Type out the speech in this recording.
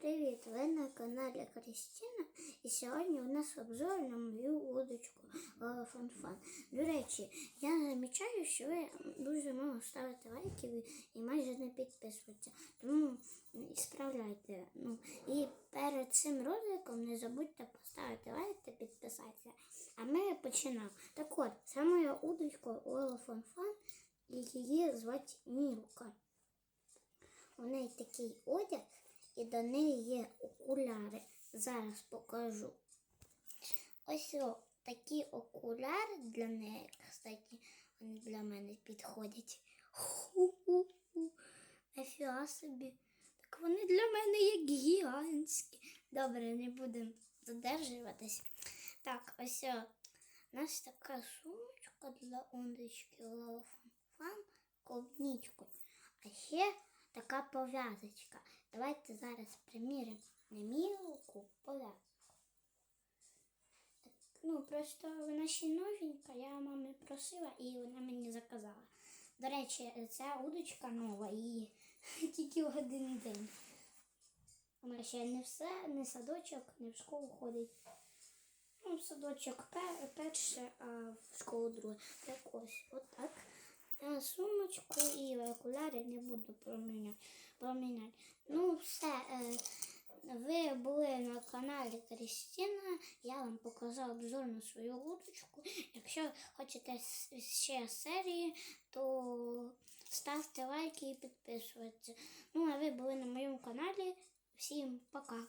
привіт! Ви на каналі Кристина і сьогодні у нас обзор на мою удочку Фан-Фан. До речі, я замічаю, що ви дуже мало ставите лайків і майже не підписуєтеся. Тому справляйте. Ну, і перед цим роликом не забудьте поставити лайк та підписатися. А ми починаємо. Так от, це моя удочка Фан-Фан і її звати Мілка. У неї такий одяг, і до неї є окуляри. Зараз покажу. Ось о, такі окуляри для неї, кстати, вони для мене підходять. Ху-ху-ху. Ефіа собі. Так вони для мене як гігантські. Добре, не будемо задержуватись. Так, ось о, у нас така сумочка для ондочки Фан клубничку. А ще така пов'язочка. Давайте зараз приміримо на мілку пов'язку. Ну, просто вона ще новенька, я мами просила і вона мені заказала. До речі, ця удочка нова і тільки в один день. Вона ще не все, не садочок, не в школу ходить. Ну, в садочок пе- перше, а в школу друге. Так ось, отак. Я сумочку і окуляри не буду проміняти. Проміняти. Ну, все. е, Ви були на каналі Кристина. Я вам показав обзор на свою удочку. Якщо хочете ще серії, то ставте лайки і підписуйтесь. Ну, а ви були на моєму каналі. Всім пока!